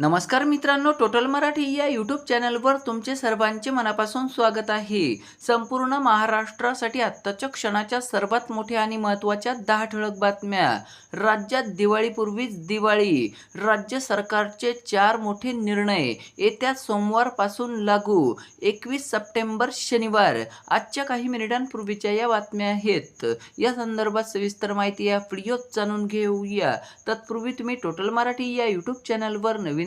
नमस्कार मित्रांनो टोटल मराठी या यूट्यूब चॅनलवर तुमचे सर्वांचे मनापासून स्वागत आहे. संपूर्ण महाराष्ट्रासाठी आत्ताच्या क्षणाच्या सर्वात मोठ्या आणि महत्त्वाच्या दहा ठळक बातम्या. राज्यात दिवाळीपूर्वीच दिवाळी. राज्य सरकारचे चार मोठे निर्णय येत्या सोमवारपासून लागू. एकवीस सप्टेंबर शनिवार. आजच्या काही मिनिटांपूर्वीच्या या बातम्या आहेत. या संदर्भात सविस्तर माहिती या व्हिडिओत जाणून घेऊया. तत्पूर्वी तुम्ही टोटल मराठी या यूट्यूब चॅनलवर नवीन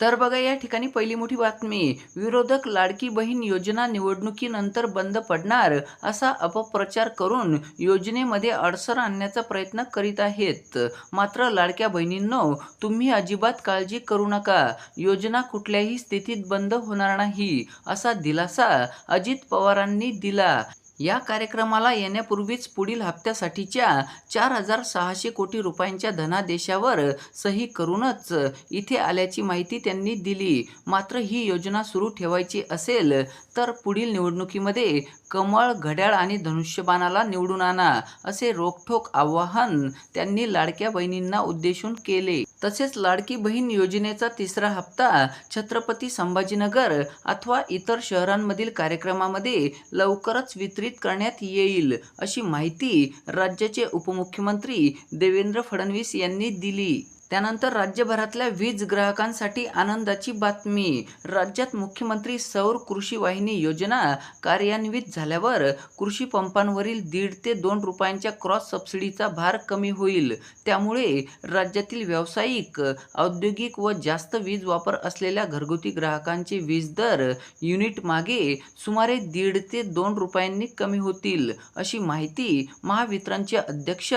तर बघा या ठिकाणी पहिली मोठी बातमी विरोधक लाडकी बहीण योजना निवडणुकीनंतर बंद पडणार असा अपप्रचार करून योजनेमध्ये अडसर आणण्याचा प्रयत्न करीत आहेत. मात्र लाडक्या बहिणींनो तुम्ही अजिबात काळजी करू नका. योजना कुठल्याही स्थितीत बंद होणार नाही असा दिलासा अजित पवारांनी दिला. या कार्यक्रमाला येण्यापूर्वीच पुढील हप्त्यासाठीच्या चार हजार सहाशे कोटी रुपयांच्या धनादेशावर सही करूनच इथे आल्याची माहिती त्यांनी दिली. मात्र ही योजना सुरू ठेवायची असेल तर पुढील निवडणुकीमध्ये कमळ घड्याळ आणि धनुष्यबाणाला निवडून आणा असे रोखठोक आवाहन त्यांनी लाडक्या बहिणींना उद्देशून केले. तसेच लाडकी बहीण योजनेचा तिसरा हप्ता छत्रपती संभाजीनगर अथवा इतर शहरांमधील कार्यक्रमामध्ये लवकरच वितरित करण्यात येईल अशी माहिती राज्याचे उपमुख्यमंत्री देवेंद्र फडणवीस यांनी दिली. त्यानंतर राज्यभरातल्या वीज ग्राहकांसाठी आनंदाची बातमी. राज्यात मुख्यमंत्री सौर कृषी वाहिनी योजना कार्यान्वित झाल्यावर कृषी पंपांवरील दीड ते दोन रुपयांच्या क्रॉस सबसिडीचा भार कमी होईल. त्यामुळे राज्यातील व्यावसायिक औद्योगिक व जास्त वीज वापर असलेल्या घरगुती ग्राहकांचे वीज दर युनिट मागे सुमारे दीड ते दोन रुपयांनी कमी होतील अशी माहिती महावितरणचे अध्यक्ष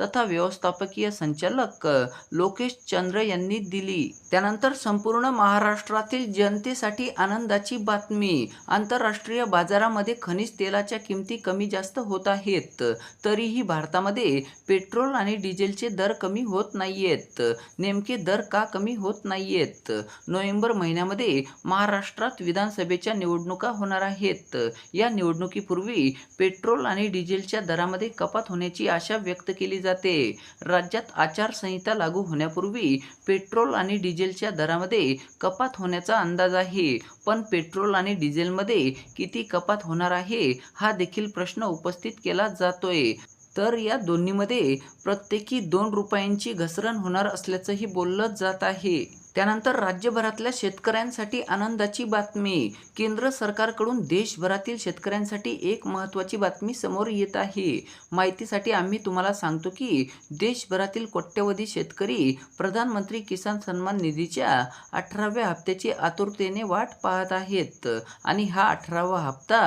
तथा व्यवस्थापकीय संचालक लोक लोकेश चंद्र यांनी दिली. त्यानंतर संपूर्ण महाराष्ट्रातील जनतेसाठी आनंदाची बातमी. आंतरराष्ट्रीय बाजारामध्ये खनिज तेलाच्या किमती कमी जास्त होत आहेत. तरीही भारतामध्ये पेट्रोल आणि डिझेलचे दर कमी होत नाहीयेत. नेमके दर का कमी होत नाहीयेत? नोव्हेंबर महिन्यामध्ये महाराष्ट्रात विधानसभेच्या निवडणुका होणार आहेत. या निवडणुकीपूर्वी पेट्रोल आणि डिझेलच्या दरामध्ये कपात होण्याची आशा व्यक्त केली जाते. राज्यात आचारसंहिता लागू होण्या महिन्यापूर्वी पेट्रोल आणि डिझेलच्या दरामध्ये कपात होण्याचा अंदाज आहे. पण पेट्रोल आणि डिझेलमध्ये किती कपात होणार आहे हा देखील प्रश्न उपस्थित केला जातोय. तर या दोन्हीमध्ये प्रत्येकी दोन रुपयांची घसरण होणार असल्याचंही बोललं जात आहे. त्यानंतर राज्यभरातल्या शेतकऱ्यांसाठी आनंदाची बातमी. केंद्र सरकारकडून देशभरातील शेतकऱ्यांसाठी एक महत्त्वाची बातमी समोर येत आहे. माहितीसाठी आम्ही तुम्हाला सांगतो की देशभरातील कोट्यवधी शेतकरी प्रधानमंत्री किसान सन्मान निधीच्या अठराव्या हप्त्याची आतुरतेने वाट पाहत आहेत आणि हा अठरावा हप्ता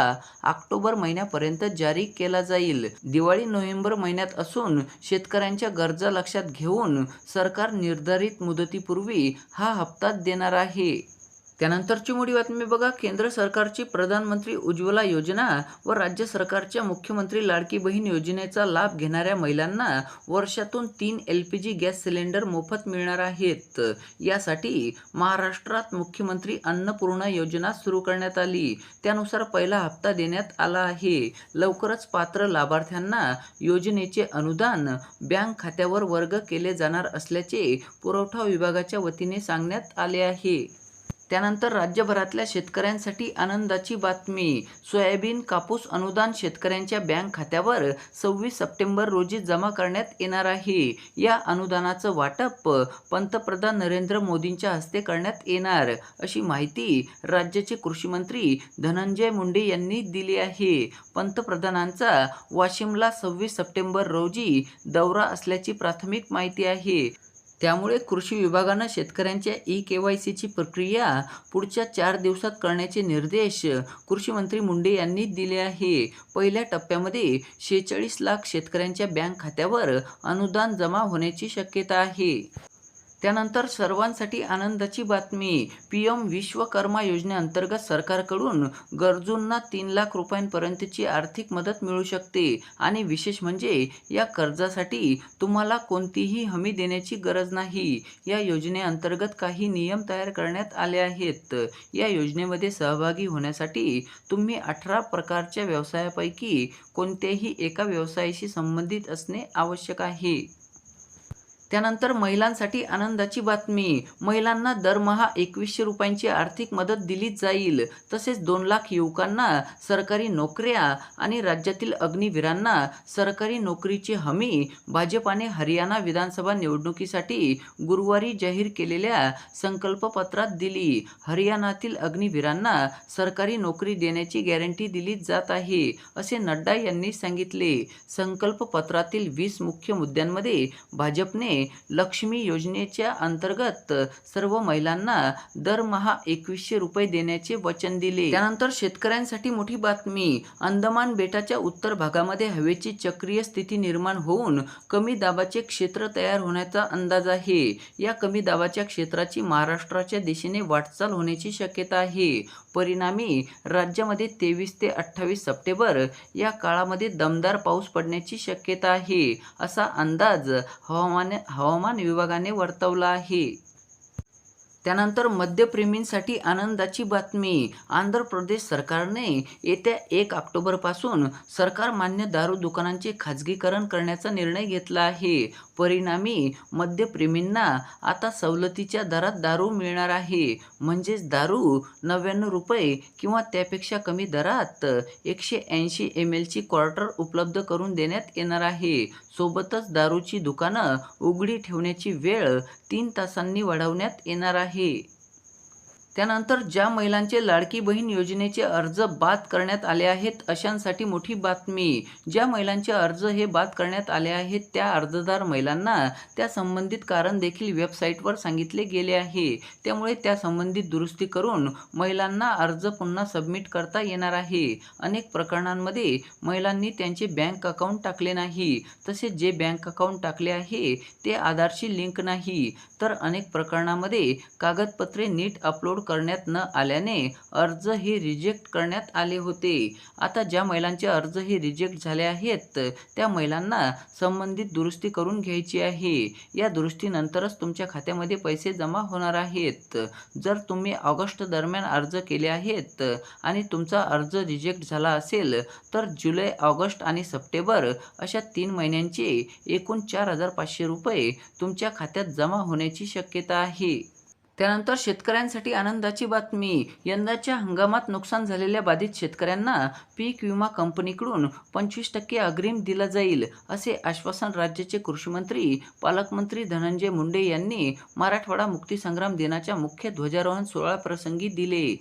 ऑक्टोबर महिन्यापर्यंत जारी केला जाईल. दिवाळी नोव्हेंबर महिन्यात असून शेतकऱ्यांच्या गरजा लक्षात घेऊन सरकार निर्धारित मुदतीपूर्वी हा हप्ता देणार आहे. त्यानंतरची मोठी बातमी बघा. केंद्र सरकारची प्रधानमंत्री उज्ज्वला योजना व राज्य सरकारच्या मुख्यमंत्री लाडकी बहीण योजनेचा लाभ घेणाऱ्या महिलांना वर्षातून तीन L P G gas cylinder मोफत मिळणार आहेत. यासाठी महाराष्ट्रात मुख्यमंत्री अन्नपूर्णा योजना सुरू करण्यात आली. त्यानुसार पहिला हप्ता देण्यात आला आहे. लवकरच पात्र लाभार्थ्यांना योजनेचे अनुदान बँक खात्यावर वर्ग केले जाणार असल्याचे पुरवठा विभागाच्या वतीने सांगण्यात आले आहे. त्यानंतर राज्यभरातल्या शेतकऱ्यांसाठी आनंदाची बातमी. सोयाबीन कापूस अनुदान शेतकऱ्यांच्या बँक खात्यावर सव्वीस सप्टेंबर रोजी जमा करण्यात येणार आहे. या अनुदानाचं वाटप पंतप्रधान नरेंद्र मोदींच्या हस्ते करण्यात येणार अशी माहिती राज्याचे कृषीमंत्री धनंजय मुंडे यांनी दिली आहे. पंतप्रधानांचा वाशिमला सव्वीस सप्टेंबर रोजी दौरा असल्याची प्राथमिक माहिती आहे. त्यामुळे कृषी विभागानं शेतकऱ्यांच्या ई के वाय सीची प्रक्रिया पुढच्या चार दिवसात करण्याचे निर्देश कृषी मंत्री मुंडे यांनी दिले आहे. पहिल्या टप्प्यामध्ये शेहेचाळीस लाख शेतकऱ्यांच्या बँक खात्यावर अनुदान जमा होण्याची शक्यता आहे. त्यानंतर सर्वांसाठी आनंदाची बातमी. पी एम विश्वकर्मा योजनेअंतर्गत सरकारकडून गरजूंना तीन लाख रुपयांपर्यंतची आर्थिक मदत मिळू शकते. आणि विशेष म्हणजे या कर्जासाठी तुम्हाला कोणतीही हमी देण्याची गरज नाही. या योजनेअंतर्गत काही नियम तयार करण्यात आले आहेत. या योजनेमध्ये सहभागी होण्यासाठी तुम्ही अठरा प्रकारच्या व्यवसायापैकी कोणत्याही एका व्यवसायाशी संबंधित असणे आवश्यक आहे. त्यानंतर महिलांसाठी आनंदाची बातमी. महिलांना दरमहा एकवीसशे रुपयांची आर्थिक मदत दिली जाईल. तसेच दोन लाख युवकांना सरकारी नोकऱ्या आणि राज्यातील अग्निवीरांना सरकारी नोकरीची हमी भाजपाने हरियाणा विधानसभा निवडणुकीसाठी गुरुवारी जाहीर केलेल्या संकल्पपत्रात दिली. हरियाणातील अग्निवीरांना सरकारी नोकरी देण्याची गॅरंटी दिली जात आहे असे नड्डा यांनी सांगितले. संकल्पपत्रातील वीस मुख्य मुद्द्यांमध्ये भाजपने लक्ष्मी योजनेच्या अंतर्गत सर्व महिलांना दरमहा एकवीसशे रुपये देण्याचे वचन दिले. त्यानंतर शेतकऱ्यांसाठी मोठी बातमी अंदमान बेटाच्या उत्तर भागामध्ये हवेची चक्रीय स्थिती निर्माण होऊन कमी दाबाचे क्षेत्र तयार होण्याचा अंदाज आहे. या कमी दाबाच्या क्षेत्राची महाराष्ट्राच्या दिशेने वाटचाल होण्याची शक्यता आहे. परिणामी राज्यामध्ये तेवीस ते अठ्ठावीस सप्टेंबर या काळामध्ये दमदार पाऊस पडण्याची शक्यता आहे असा अंदाज हवामान हवामान विभागाने वर्तवला आहे. त्यानंतर मद्यप्रेमींसाठी आनंदाची बातमी. आंध्र प्रदेश सरकारने येत्या एक ऑक्टोबरपासून सरकारमान्य दारू दुकानांचे खाजगीकरण करण्याचा निर्णय घेतला आहे. परिणामी मद्यप्रेमींना आता सवलतीच्या दरात दारू मिळणार आहे. म्हणजेच दारू नव्याण्णव रुपये किंवा त्यापेक्षा कमी दरात एकशे ऐंशी एम एलची क्वार्टर उपलब्ध करून देण्यात येणार आहे. सोबतच दारूची दुकानं उघडी ठेवण्याची वेळ तीन तासांनी वाढवण्यात येणार आहे. त्यानंतर ज्या महिलांचे लाडकी बहीण योजनेचे अर्ज बाद करण्यात आले आहेत अशांसाठी मोठी बातमी. ज्या महिलांचे अर्ज हे बाद करण्यात आले आहेत त्या अर्जदार महिलांना त्या संबंधित कारण देखील वेबसाईटवर सांगितले गेले आहे. त्यामुळे त्या संबंधित दुरुस्ती करून महिलांना अर्ज पुन्हा सबमिट करता येणार आहे. अनेक प्रकरणांमध्ये महिलांनी त्यांचे बँक अकाउंट टाकले नाही. तसेच जे बँक अकाउंट टाकले आहे ते आधारशी लिंक नाही. तर अनेक प्रकरणामध्ये कागदपत्रे नीट अपलोड करण्यात न आल्याने अर्ज हे रिजेक्ट करण्यात आले होते. आता ज्या महिलांचे अर्ज हे रिजेक्ट झाले आहेत त्या महिलांना संबंधित दुरुस्ती करून घ्यायची आहे. या दुरुस्तीनंतरच तुमच्या खात्यामध्ये पैसे जमा होणार आहेत. जर तुम्ही ऑगस्ट दरम्यान अर्ज केले आहेत आणि तुमचा अर्ज रिजेक्ट झाला असेल तर जुलै ऑगस्ट आणि सप्टेंबर अशा तीन महिन्यांचे एकूण चार हजार पाचशे रुपये तुमच्या खात्यात जमा होण्याची शक्यता आहे. त्यानंतर शेतकऱ्यांसाठी आनंदाची बातमी. यंदाच्या हंगामात नुकसान झालेल्या बाधित शेतकऱ्यांना पीक विमा कंपनीकडून पंचवीस टक्के अग्रिम दिला जाईल असे आश्वासन राज्याचे कृषीमंत्री पालकमंत्री धनंजय मुंडे यांनी मराठवाडा मुक्तीसंग्राम दिनाच्या मुख्य ध्वजारोहण सोहळा प्रसंगी दिले.